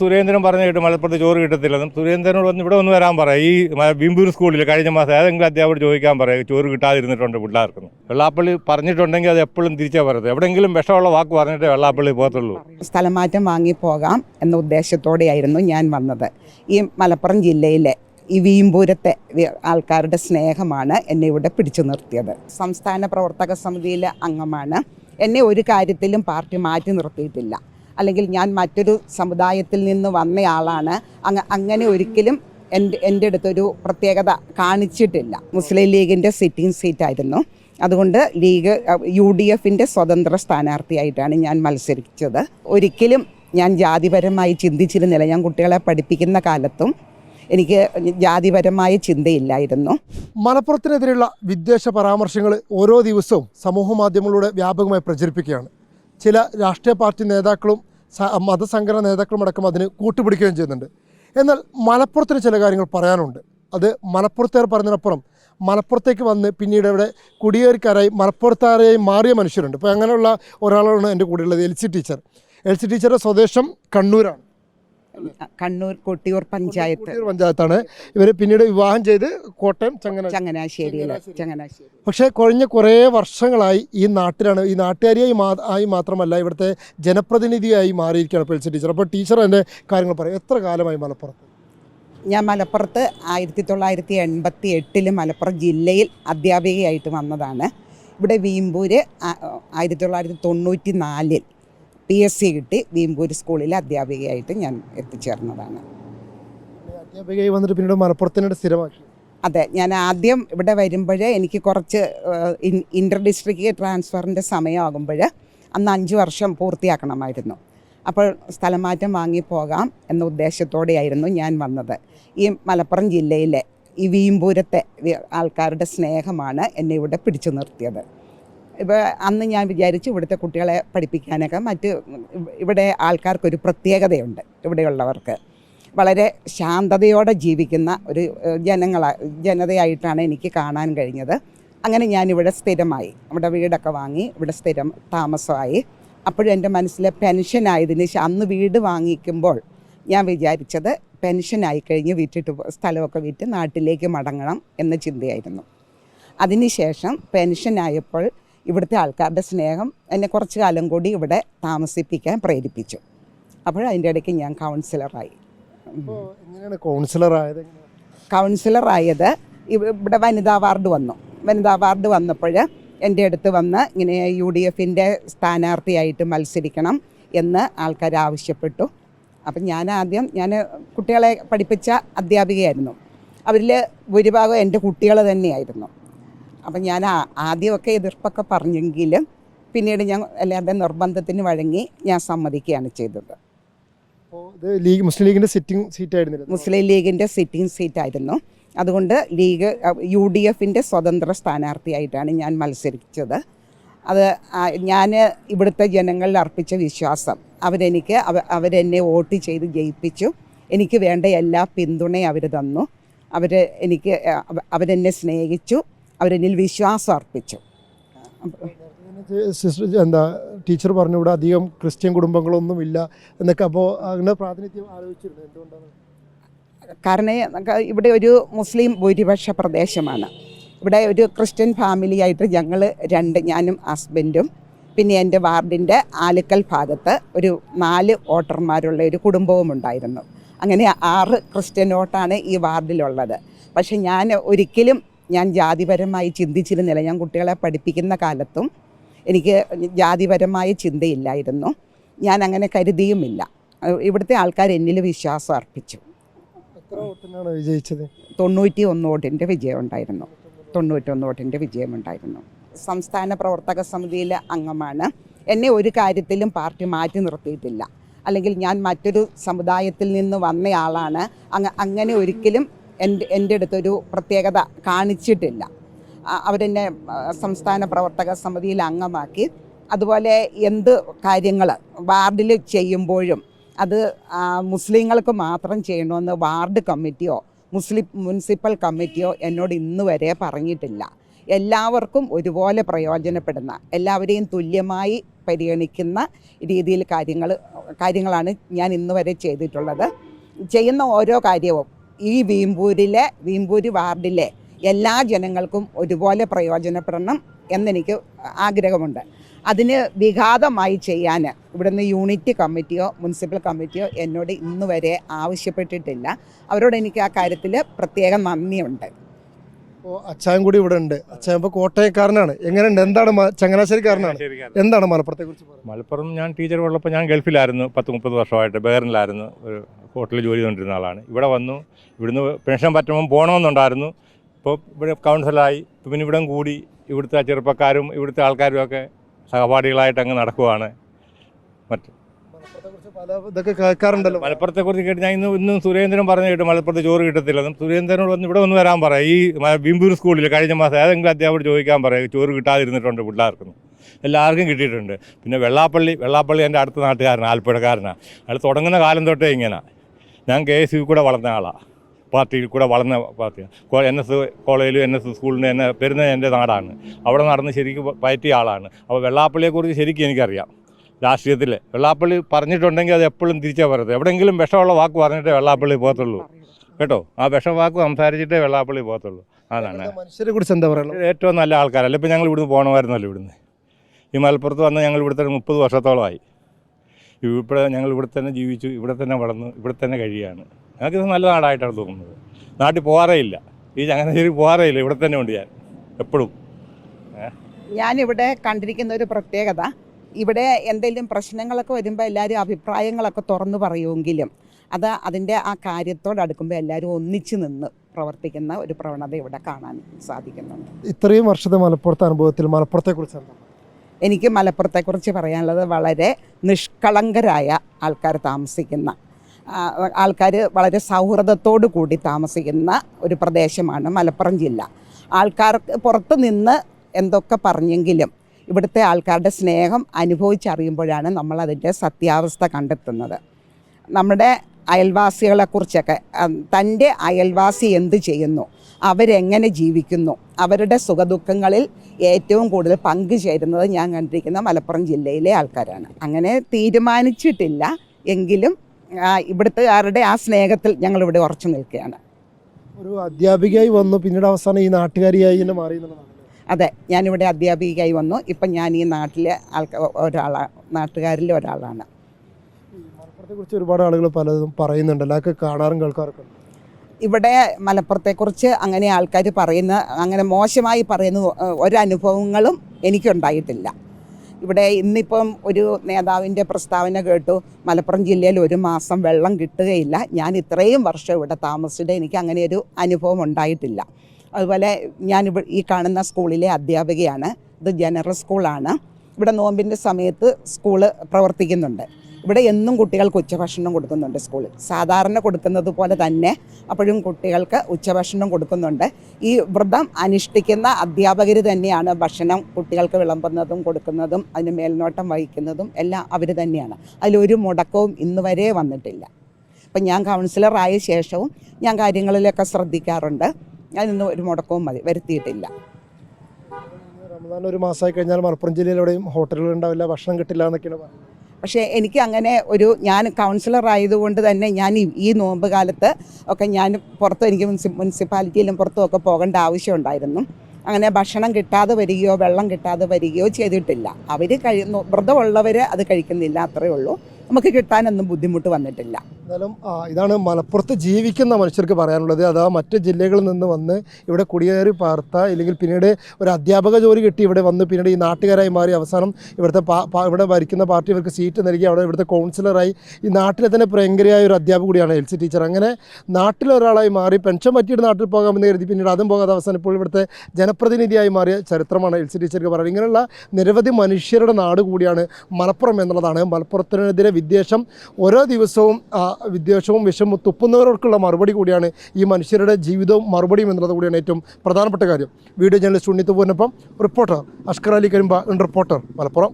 സുരേന്ദ്രൻ പറഞ്ഞു കേട്ട് മലപ്പുറത്ത് ചോറ് കിട്ടത്തില്ലെന്നും സുരേന്ദ്രനോട് വന്ന് ഇവിടെ ഒന്ന് വരാൻ പറയാം. ഈ ബിംബൂർ സ്കൂളിൽ കഴിഞ്ഞ മാസം ഏതെങ്കിലും അധ്യാപകർ ചോദിക്കാൻ പറയാം ചോറ് കിട്ടാതിരുന്നിട്ടുണ്ട് പിള്ളേർക്ക് വെള്ളാപ്പള്ളി പറഞ്ഞിട്ടുണ്ടെങ്കിൽ അത് എപ്പോഴും തിരിച്ചാൽ പറയത്തു. എവിടെയെങ്കിലും വിഷമുള്ള വാക്ക് പറഞ്ഞിട്ടേ വെള്ളാപ്പള്ളി പോകത്തുള്ളൂ. സ്ഥലമാറ്റം വാങ്ങിപ്പോകാം എന്ന ഉദ്ദേശത്തോടെയായിരുന്നു ഞാൻ വന്നത്. ഈ മലപ്പുറം ജില്ലയിലെ ഈ വീമ്പൂരത്തെ ആൾക്കാരുടെ സ്നേഹമാണ് എന്നെ ഇവിടെ പിടിച്ചു നിർത്തിയത്. സംസ്ഥാന പ്രവർത്തക സമിതിയിലെ അംഗമാണ്. എന്നെ ഒരു കാര്യത്തിലും പാർട്ടി മാറ്റി നിർത്തിയിട്ടില്ല. അല്ലെങ്കിൽ ഞാൻ മറ്റൊരു സമുദായത്തിൽ നിന്ന് വന്നയാളാണ്. അങ്ങ അങ്ങനെ ഒരിക്കലും എന്റെ എന്റെ അടുത്തൊരു പ്രത്യേകത കാണിച്ചിട്ടില്ല. മുസ്ലിം ലീഗിന്റെ സിറ്റിംഗ് സീറ്റായിരുന്നു അതുകൊണ്ട് ലീഗ് യു ഡി എഫിന്റെ സ്വതന്ത്ര സ്ഥാനാർത്ഥിയായിട്ടാണ് ഞാൻ മത്സരിച്ചത്. ഒരിക്കലും ഞാൻ ജാതിപരമായി ചിന്തിച്ചിരുന്നില്ല. ഞാൻ കുട്ടികളെ പഠിപ്പിക്കുന്ന കാലത്തും എനിക്ക് ജാതിപരമായ ചിന്തയില്ലായിരുന്നു. മലപ്പുറത്തിനെതിരെയുള്ള വിദ്വേഷ പരാമർശങ്ങൾ ഓരോ ദിവസവും സമൂഹ മാധ്യമങ്ങളിലൂടെ വ്യാപകമായി പ്രചരിപ്പിക്കുകയാണ്. ചില രാഷ്ട്രീയ പാർട്ടി നേതാക്കളും മതസംഘടന നേതാക്കളും അടക്കം അതിന് കൂട്ടുപിടിക്കുകയും ചെയ്യുന്നുണ്ട്. എന്നാൽ മലപ്പുറത്തിന് ചില കാര്യങ്ങൾ പറയാനുണ്ട്. അത് മലപ്പുറത്തേർ പറഞ്ഞതിനപ്പുറം മലപ്പുറത്തേക്ക് വന്ന് പിന്നീട് ഇവിടെ കുടിയേറിക്കാരായി മലപ്പുറത്താരായി മാറിയ മനുഷ്യരുണ്ട്. ഇപ്പോൾ അങ്ങനെയുള്ള ഒരാളാണ് എന്റെ കൂടെയുള്ളത് എൽസി ടീച്ചർ. എൽസി ടീച്ചറുടെ സ്വദേശം കണ്ണൂരാണ്. കണ്ണൂർ കൊട്ടിയൂർ പഞ്ചായത്ത്. പഞ്ചായത്താണ്. ഇവർ പിന്നീട് വിവാഹം ചെയ്ത് കോട്ടയം ചങ്ങനാശ്ശേരി ചങ്ങനാശ്ശേരിയിൽ ചങ്ങനാശ്ശേരി പക്ഷേ കഴിഞ്ഞ കുറേ വർഷങ്ങളായി ഈ നാട്ടിലാണ് ഈ നാട്ടുകാരിയായി ആയി മാത്രമല്ല ഇവിടുത്തെ ജനപ്രതിനിധിയായി മാറിയിരിക്കുകയാണ് പെൽസി ടീച്ചർ. അപ്പോൾ ടീച്ചർ എന്റെ കാര്യങ്ങൾ പറയും. എത്ര കാലമായി മലപ്പുറത്ത്? ഞാൻ മലപ്പുറത്ത് ആയിരത്തി തൊള്ളായിരത്തി എൺപത്തി എട്ടിൽ മലപ്പുറം ജില്ലയിൽ അധ്യാപികയായിട്ട് വന്നതാണ്. ഇവിടെ വീമ്പൂര് ആയിരത്തി തൊള്ളായിരത്തി തൊണ്ണൂറ്റി നാലിൽ പി എസ് സി കിട്ടി. വീമ്പൂര് സ്കൂളിൽ അധ്യാപികയായിട്ട് ഞാൻ എത്തിച്ചേർന്നതാണ്. അധ്യാപികയായി വന്നിട്ട് പിന്നീട് മലപ്പുറത്തിനോട് സ്ഥിരമാക്കി. അതെ ഞാൻ ആദ്യം ഇവിടെ വരുമ്പോഴേ എനിക്ക് കുറച്ച് ഇന്റർ ഡിസ്ട്രിക്റ്റ് ട്രാൻസ്ഫറിന്റെ സമയമാകുമ്പോൾ അന്ന് അഞ്ച് വർഷം പൂർത്തിയാക്കണമായിരുന്നു. അപ്പോൾ സ്ഥലമാറ്റം വാങ്ങിപ്പോകാം എന്ന ഉദ്ദേശത്തോടെയായിരുന്നു ഞാൻ വന്നത്. ഈ മലപ്പുറം ജില്ലയിലെ ഈ വീമ്പൂരത്തെ ആൾക്കാരുടെ സ്നേഹമാണ് എന്നെ ഇവിടെ പിടിച്ചു നിർത്തിയത്. ഇപ്പോൾ അന്ന് ഞാൻ വിചാരിച്ചു ഇവിടുത്തെ കുട്ടികളെ പഠിപ്പിക്കാനൊക്കെ മറ്റ് ഇവിടെ ആൾക്കാർക്കൊരു പ്രത്യേകതയുണ്ട് ഇവിടെയുള്ളവർക്ക്. വളരെ ശാന്തതയോടെ ജീവിക്കുന്ന ഒരു ജനങ്ങള ജനതയായിട്ടാണ് എനിക്ക് കാണാൻ കഴിഞ്ഞത്. അങ്ങനെ ഞാനിവിടെ സ്ഥിരമായി. ഇവിടെ വീടൊക്കെ വാങ്ങി ഇവിടെ സ്ഥിരം താമസമായി. അപ്പോഴും എന്റെ മനസ്സിലെ പെൻഷനായതിന് അന്ന് വീട് വാങ്ങിക്കുമ്പോൾ ഞാൻ വിചാരിച്ചത് പെൻഷനായി കഴിഞ്ഞ് വിറ്റിട്ട് സ്ഥലമൊക്കെ വിറ്റ് നാട്ടിലേക്ക് മടങ്ങണം എന്ന ചിന്തയായിരുന്നു. അതിനുശേഷം പെൻഷനായപ്പോൾ ഇവിടുത്തെ ആൾക്കാരുടെ സ്നേഹം എന്നെ കുറച്ച് കാലം കൂടി ഇവിടെ താമസിപ്പിക്കാൻ പ്രേരിപ്പിച്ചു. അപ്പോൾ അതിന്റെ ഇടയ്ക്ക് ഞാൻ കൗൺസിലറായി. ആയത് കൗൺസിലറായത്? ഇവിടെ വനിതാ വാർഡ് വന്നു. വനിതാ വാർഡ് വന്നപ്പോൾ എന്റെ അടുത്ത് വന്ന് ഇങ്ങനെ യു ഡി എഫിന്റെ സ്ഥാനാർത്ഥിയായിട്ട് മത്സരിക്കണം എന്ന് ആൾക്കാർ ആവശ്യപ്പെട്ടു. അപ്പം ഞാൻ ആദ്യം ഞാൻ കുട്ടികളെ പഠിപ്പിച്ച അധ്യാപികയായിരുന്നു. അവരിൽ ഭൂരിഭാഗം എന്റെ കുട്ടികൾ തന്നെയായിരുന്നു. അപ്പം ഞാൻ ആദ്യമൊക്കെ എതിർപ്പൊക്കെ പറഞ്ഞെങ്കിലും പിന്നീട് ഞാൻ എല്ലാവരുടെ നിർബന്ധത്തിന് വഴങ്ങി ഞാൻ സമ്മതിക്കുകയാണ് ചെയ്തത്. ലീഗ് മുസ്ലിം ലീഗിന്റെ സിറ്റിംഗ് സീറ്റ് ആയിരുന്നു മുസ്ലിം ലീഗിന്റെ സിറ്റിംഗ് സീറ്റ് ആയിരുന്നു. അതുകൊണ്ട് ലീഗ് യു ഡി എഫിന്റെ സ്വതന്ത്ര സ്ഥാനാർത്ഥിയായിട്ടാണ് ഞാൻ മത്സരിച്ചത്. അത് ഞാൻ ഇവിടുത്തെ ജനങ്ങളിൽ അർപ്പിച്ച വിശ്വാസം. അവരെനിക്ക് അവ അവരെന്നെ വോട്ട് ചെയ്ത് ജയിപ്പിച്ചു. എനിക്ക് വേണ്ട എല്ലാ പിന്തുണയും അവർ തന്നു. അവർ എനിക്ക് അവ- അവരെന്നെ സ്നേഹിച്ചു. അവരെന്നിൽ വിശ്വാസം അർപ്പിച്ചു. സിസ്റ്റർ എന്താ ടീച്ചർ പറഞ്ഞു ഇവിടെ അധികം ക്രിസ്ത്യൻ കുടുംബങ്ങളൊന്നും ഇല്ല എന്നൊക്കെ അപ്പോൾ അങ്ങനെ പ്രാതിനിധ്യം ആലോചിച്ചിരുന്നു? എന്തുകൊണ്ടാണ്? കാരണം ഇവിടെ ഒരു മുസ്ലിം ഭൂരിപക്ഷ പ്രദേശമാണ്. ഇവിടെ ഒരു ക്രിസ്ത്യൻ ഫാമിലി ആയിട്ട് ഞങ്ങൾ രണ്ട് ഞാനും ഹസ്ബൻഡും പിന്നെ എന്റെ വാർഡിന്റെ ആലുക്കൽ ഭാഗത്ത് ഒരു നാല് വോട്ടർമാരുള്ള ഒരു കുടുംബവും ഉണ്ടായിരുന്നു. അങ്ങനെ ആറ് ക്രിസ്ത്യൻ വോട്ടാണ് ഈ വാർഡിലുള്ളത്. പക്ഷേ ഞാൻ ഒരിക്കലും ഞാൻ ജാതിപരമായി ചിന്തിച്ചിരുന്നില്ല. ഞാൻ കുട്ടികളെ പഠിപ്പിക്കുന്ന കാലത്തും എനിക്ക് ജാതിപരമായ ചിന്തയില്ലായിരുന്നു. ഞാൻ അങ്ങനെ കരുതിയുമില്ല. ഇവിടുത്തെ ആൾക്കാർ എന്നിൽ വിശ്വാസം അർപ്പിച്ചു. വിജയിച്ചത്? തൊണ്ണൂറ്റി ഒന്ന് വോട്ടിന്റെ വിജയം ഉണ്ടായിരുന്നു. തൊണ്ണൂറ്റൊന്ന് വോട്ടിന്റെ വിജയമുണ്ടായിരുന്നു സംസ്ഥാന പ്രവർത്തക സമിതിയിലെ അംഗമാണ്. എന്നെ ഒരു കാര്യത്തിലും പാർട്ടി മാറ്റി നിർത്തിയിട്ടില്ല. അല്ലെങ്കിൽ ഞാൻ മറ്റൊരു സമുദായത്തിൽ നിന്ന് വന്നയാളാണ് അങ്ങ അങ്ങനെ ഒരിക്കലും എന്റെ എന്റെ അടുത്തൊരു പ്രത്യേകത കാണിച്ചിട്ടില്ല. അവരെന്നെ സംസ്ഥാന പ്രവർത്തക സമിതിയിൽ അംഗമാക്കി. അതുപോലെ എന്ത് കാര്യങ്ങൾ വാർഡിൽ ചെയ്യുമ്പോഴും അത് മുസ്ലിങ്ങൾക്ക് മാത്രം ചെയ്യണമെന്ന് വാർഡ് കമ്മിറ്റിയോ മുസ്ലിം മുനിസിപ്പൽ കമ്മിറ്റിയോ എന്നോട് ഇന്ന് വരെ പറഞ്ഞിട്ടില്ല. എല്ലാവർക്കും ഒരുപോലെ പ്രയോജനപ്പെടുന്ന എല്ലാവരെയും തുല്യമായി പരിഗണിക്കുന്ന രീതിയിൽ കാര്യങ്ങൾ കാര്യങ്ങളാണ് ഞാൻ ഇന്ന് വരെ ചെയ്തിട്ടുള്ളത്. ചെയ്യുന്ന ഓരോ കാര്യവും ഈ വീമ്പൂരിലെ വീമ്പൂര് വാർഡിലെ എല്ലാ ജനങ്ങൾക്കും ഒരുപോലെ പ്രയോജനപ്പെടണം എന്നെനിക്ക് ആഗ്രഹമുണ്ട്. അതിന് വിഘാതമായി ചെയ്യാൻ ഇവിടുന്ന് യൂണിറ്റ് കമ്മിറ്റിയോ മുനിസിപ്പൽ കമ്മിറ്റിയോ എന്നോട് ഇന്ന് വരെ ആവശ്യപ്പെട്ടിട്ടില്ല. അവരോട് എനിക്ക് ആ കാര്യത്തിൽ പ്രത്യേകം നന്ദിയുണ്ട്. ഓ അച്ചായൻ കൂടി ഇവിടെ ഉണ്ട്. അച്ചായൻ ഇപ്പോൾ കോട്ടയക്കാരനാണ്. എങ്ങനെയുണ്ട്? എന്താണ് ചങ്ങനാശ്ശേരിക്കാരനാണ്? എന്താണ് മലപ്പുറത്തെ കുറിച്ച് മലപ്പുറം ഞാൻ ടീച്ചർ ഉള്ളപ്പോൾ ഞാൻ ഗൾഫിലായിരുന്നു പത്ത് മുപ്പത് വർഷമായിട്ട്. ബേറിലായിരുന്നു. ഒരു ഹോട്ടലിൽ ജോലി ചെയ്തുകൊണ്ടിരുന്ന ആളാണ്. ഇവിടെ വന്നു ഇവിടുന്ന് പെൻഷൻ പറ്റുമ്പോൾ പോകണമെന്നുണ്ടായിരുന്നു. ഇപ്പോൾ ഇവിടെ കൗൺസിലായി പിന്നെ ഇവിടം കൂടി ഇവിടുത്തെ ചെറുപ്പക്കാരും ഇവിടുത്തെ ആൾക്കാരും ഒക്കെ സഹപാഠികളായിട്ട് അങ്ങ് നടക്കുവാണ്. മറ്റ് മലപ്പുറത്തെ കുറിച്ച് പല ഇതൊക്കെ കേൾക്കാറുണ്ടല്ലോ. മലപ്പുറത്തെക്കുറിച്ച് കേട്ട് ഞാൻ ഇന്ന് ഇന്നും സുരേന്ദ്രൻ പറഞ്ഞു കേട്ടു മലപ്പുറത്ത് ചോറ് കിട്ടത്തില്ലെന്നും സുരേന്ദ്രനോട് വന്ന് ഇവിടെ ഒന്ന് വരാൻ പറയാം. ഈ ബിംബൂർ സ്കൂളിൽ കഴിഞ്ഞ മാസം ഏതെങ്കിലും അധ്യാപകർ ചോദിക്കാൻ പറയാം. ചോറ് കിട്ടാതിരുന്നിട്ടുണ്ട് പിള്ളേർക്ക് എല്ലാവർക്കും കിട്ടിയിട്ടുണ്ട്. പിന്നെ വെള്ളാപ്പള്ളി വെള്ളാപ്പള്ളി എന്റെ അടുത്ത നാട്ടുകാരനാണ് ആലപ്പുഴക്കാരനാണ് അയാൾ തുടങ്ങുന്ന കാലം തൊട്ടേ ഇങ്ങനെ. ഞാൻ കെ എസ് യു കൂടെ വളർന്ന ആളാണ് പാർട്ടിയിൽ കൂടെ വളർന്ന പാർട്ടിയാണ് എൻ എസ് കോളേജിലും എൻ എസ് സ്കൂളിലും എന്നെ പെരുന്ന എന്റെ നാടാണ്. അവിടെ നടന്ന് ശരിക്കും പയറ്റിയ ആളാണ്. അപ്പോൾ വെള്ളാപ്പള്ളിയെക്കുറിച്ച് ശരിക്കും എനിക്കറിയാം. രാഷ്ട്രീയത്തിൽ വെള്ളാപ്പള്ളി പറഞ്ഞിട്ടുണ്ടെങ്കിൽ അത് എപ്പോഴും തിരിച്ചാൽ പറയത്തു എവിടെയെങ്കിലും വിഷമുള്ള വാക്ക് പറഞ്ഞിട്ടേ വെള്ളാപ്പള്ളി പോകത്തുള്ളൂ. കേട്ടോ? ആ വിഷം വാക്ക് സംസാരിച്ചിട്ടേ വെള്ളാപ്പള്ളി പോകത്തുള്ളൂ. അതാണ്. മനുഷ്യരെ കുറിച്ച് എന്താ പറയുക ഏറ്റവും നല്ല ആൾക്കാരല്ല? ഇപ്പം ഞങ്ങൾ ഇവിടുന്ന് പോകണമായിരുന്നല്ലോ ഇവിടുന്ന്. ഈ മലപ്പുറത്ത് വന്ന് ഞങ്ങൾ ഇവിടുത്തെ മുപ്പത് വർഷത്തോളമായി. ഇവിടെ ഞങ്ങൾ ഇവിടെ തന്നെ ജീവിച്ചു ഇവിടെ തന്നെ വളർന്നു ഇവിടെ തന്നെ കഴിയുകയാണ്. ഞങ്ങൾക്കിത് നല്ല നാടായിട്ടാണ് തോന്നുന്നത്. നാട്ടിൽ പോകാറേ ഇല്ല. ഈ ചങ്ങനാശ്ശേരി പോകാറേ ഇല്ല. ഇവിടെ തന്നെ ഉണ്ട് ഞാൻ എപ്പോഴും. ഞാനിവിടെ കണ്ടിരിക്കുന്ന ഒരു പ്രത്യേകത ഇവിടെ എന്തെങ്കിലും പ്രശ്നങ്ങളൊക്കെ വരുമ്പോൾ എല്ലാവരും അഭിപ്രായങ്ങളൊക്കെ തുറന്നു പറയുമെങ്കിലും അത് അതിന്റെ ആ കാര്യത്തോട് അടുക്കുമ്പോൾ എല്ലാവരും ഒന്നിച്ചു നിന്ന് പ്രവർത്തിക്കുന്ന ഒരു പ്രവണത ഇവിടെ കാണാൻ സാധിക്കുന്നുണ്ട്. ഇത്രയും വർഷത്തെ മലപ്പുറത്തെ അനുഭവത്തിൽ മലപ്പുറത്തെക്കുറിച്ച് എന്താണ്? എന്താ എനിക്ക് മലപ്പുറത്തെക്കുറിച്ച് പറയാനുള്ളത് വളരെ നിഷ്കളങ്കരായ ആൾക്കാർ താമസിക്കുന്ന ആൾക്കാർ വളരെ സൗഹൃദത്തോടു കൂടി താമസിക്കുന്ന ഒരു പ്രദേശമാണ് മലപ്പുറം ജില്ല. ആൾക്കാർക്ക് പുറത്ത് നിന്ന് എന്തൊക്കെ പറഞ്ഞെങ്കിലും ഇവിടുത്തെ ആൾക്കാരുടെ സ്നേഹം അനുഭവിച്ചറിയുമ്പോഴാണ് നമ്മൾ അതിന്റെ സത്യാവസ്ഥ കണ്ടെത്തുന്നത്. നമ്മുടെ അയൽവാസികളെക്കുറിച്ചൊക്കെ തന്റെ അയൽവാസി എന്ത് ചെയ്യുന്നു? അവരെങ്ങനെ ജീവിക്കുന്നു? അവരുടെ സുഖദുഃഖങ്ങളിൽ ഏറ്റവും കൂടുതൽ പങ്കുചേരുന്നത് ഞാൻ കണ്ടിരിക്കുന്ന മലപ്പുറം ജില്ലയിലെ ആൾക്കാരാണ്. അങ്ങനെ തീരുമാനിച്ചിട്ടില്ല എങ്കിലും ഇവിടുത്തുകാരുടെ ആ സ്നേഹത്തിൽ ഞങ്ങളിവിടെ ഉറച്ചു നിൽക്കുകയാണ്. ഒരു അധ്യാപികയായി വന്നു പിന്നീട് അവസാനം ഈ നാട്ടുകാരിയായി തന്നെ മാറി അതെ ഞാനിവിടെ അധ്യാപികയായി വന്നു. ഇപ്പം ഞാൻ ഈ നാട്ടിലെ ആൾക്കാർ ഒരാളാണ് നാട്ടുകാരിലെ ഒരാളാണ്. മലപ്പുറത്തെ കുറിച്ച് ഒരുപാട് ആളുകൾ പലതും പറയുന്നുണ്ട്. എല്ലാവർക്കും കാണാറും കേൾക്കാറൊക്കെ ഇവിടെ മലപ്പുറത്തെക്കുറിച്ച് അങ്ങനെ ആൾക്കാർ പറയുന്ന അങ്ങനെ മോശമായി പറയുന്ന ഒരനുഭവങ്ങളും എനിക്കുണ്ടായിട്ടില്ല. ഇവിടെ ഇന്നിപ്പം ഒരു നേതാവിന്റെ പ്രസ്താവന കേട്ടു. മലപ്പുറം ജില്ലയിൽ ഒരു മാസം വെള്ളം കിട്ടുകയില്ല. ഞാൻ ഇത്രയും വർഷം ഇവിടെ താമസിച്ചിട്ട് എനിക്ക് അങ്ങനെ ഒരു അനുഭവം ഉണ്ടായിട്ടില്ല. അതുപോലെ ഞാൻ ഈ കാണുന്ന സ്കൂളിലെ അധ്യാപികയാണ്. ഇത് ജനറൽ സ്കൂളാണ്. ഇവിടെ നോമ്പിന്റെ സമയത്ത് സ്കൂൾ പ്രവർത്തിക്കുന്നുണ്ട്. ഇവിടെ എന്നും കുട്ടികൾക്ക് ഉച്ചഭക്ഷണം കൊടുക്കുന്നുണ്ട് സ്കൂളിൽ. സാധാരണ കൊടുക്കുന്നത് പോലെ തന്നെ അപ്പോഴും കുട്ടികൾക്ക് ഉച്ചഭക്ഷണം കൊടുക്കുന്നുണ്ട്. ഈ വ്രതം അനുഷ്ഠിക്കുന്ന അധ്യാപകർ തന്നെയാണ് ഭക്ഷണം കുട്ടികൾക്ക് വിളമ്പുന്നതും കൊടുക്കുന്നതും അതിന് മേൽനോട്ടം വഹിക്കുന്നതും എല്ലാം അവർ തന്നെയാണ്. അതിലൊരു മുടക്കവും ഇന്ന് വരെ വന്നിട്ടില്ല. അപ്പം ഞാൻ കൗൺസിലറായ ശേഷവും ഞാൻ കാര്യങ്ങളിലൊക്കെ ശ്രദ്ധിക്കാറുണ്ട്. അതിനൊന്നും ഒരു മുടക്കവും മതി വരുത്തിയിട്ടില്ല. റമദാൻ ഒരു മാസമായി കഴിഞ്ഞാൽ മലപ്പുറം ജില്ലയിൽ എവിടെയും ഹോട്ടലുകൾ ഉണ്ടാവില്ല ഭക്ഷണം കിട്ടില്ല എന്നൊക്കെയാണ് പറയുന്നത്. പക്ഷേ എനിക്ക് അങ്ങനെ ഒരു ഞാൻ കൗൺസിലർ ആയതുകൊണ്ട് തന്നെ ഞാൻ ഈ- നോമ്പ് കാലത്ത് ഒക്കെ ഞാൻ പുറത്തും എനിക്ക് മുനിസി മുനിസിപ്പാലിറ്റിയിലും പുറത്തും ഒക്കെ പോകേണ്ട ആവശ്യമുണ്ടായിരുന്നു അങ്ങനെ ഭക്ഷണം കിട്ടാതെ വരികയോ വെള്ളം കിട്ടാതെ വരികയോ ചെയ്തിട്ടില്ല. അവർ കഴി വ്രതമുള്ളവർ അത് കഴിക്കുന്നില്ല അത്രയേ ഉള്ളൂ. നമുക്ക് കിട്ടാനൊന്നും ബുദ്ധിമുട്ട് വന്നിട്ടില്ല. എന്നാലും ഇതാണ് മലപ്പുറത്ത് ജീവിക്കുന്ന മനുഷ്യർക്ക് പറയാനുള്ളത്. അതാ മറ്റ് ജില്ലകളിൽ നിന്ന് വന്ന് ഇവിടെ കുടിയേറി പാർത്ത ഇല്ലെങ്കിൽ പിന്നീട് ഒരു അധ്യാപക ജോലി കിട്ടി ഇവിടെ വന്ന് പിന്നീട് ഈ നാട്ടുകാരായി മാറി അവസാനം ഇവിടുത്തെ ഇവിടെ ഭരിക്കുന്ന പാർട്ടി ഇവർക്ക് സീറ്റ് നൽകി അവിടെ ഇവിടുത്തെ കൗൺസിലറായി. ഈ നാട്ടിലെ തന്നെ പ്രയങ്കരയായ ഒരു അധ്യാപക കൂടിയാണ് എൽ സി ടീച്ചർ. അങ്ങനെ നാട്ടിലെ ഒരാളായി മാറി പെൻഷൻ പറ്റിയിട്ട് നാട്ടിൽ പോകാമെന്ന് കരുതി പിന്നീട് അതും പോകാതെ അവസാനം ഇപ്പോൾ ഇവിടുത്തെ ജനപ്രതിനിധിയായി മാറിയ ചരിത്രമാണ് എൽ സി ടീച്ചർക്ക് പറയുന്നത്. ഇങ്ങനെയുള്ള നിരവധി മനുഷ്യരുടെ നാട് കൂടിയാണ് മലപ്പുറം എന്നുള്ളതാണ്. മലപ്പുറത്തിനെതിരെ വിദ്വേഷം ഓരോ ദിവസവും വിദ്വേഷവും വിഷമവും തുപ്പുന്നവർക്കുള്ള മറുപടി കൂടിയാണ് ഈ മനുഷ്യരുടെ ജീവിതവും മറുപടിയും എന്നുള്ളത് കൂടിയാണ് ഏറ്റവും പ്രധാനപ്പെട്ട കാര്യം. വീഡിയോ ജേർണലിസ്റ്റ് ഉണ്ണിത്തുപൂരിനൊപ്പം റിപ്പോർട്ടർ അഷ്കർ അലി കരിമ്പ റിപ്പോർട്ടർ മലപ്പുറം.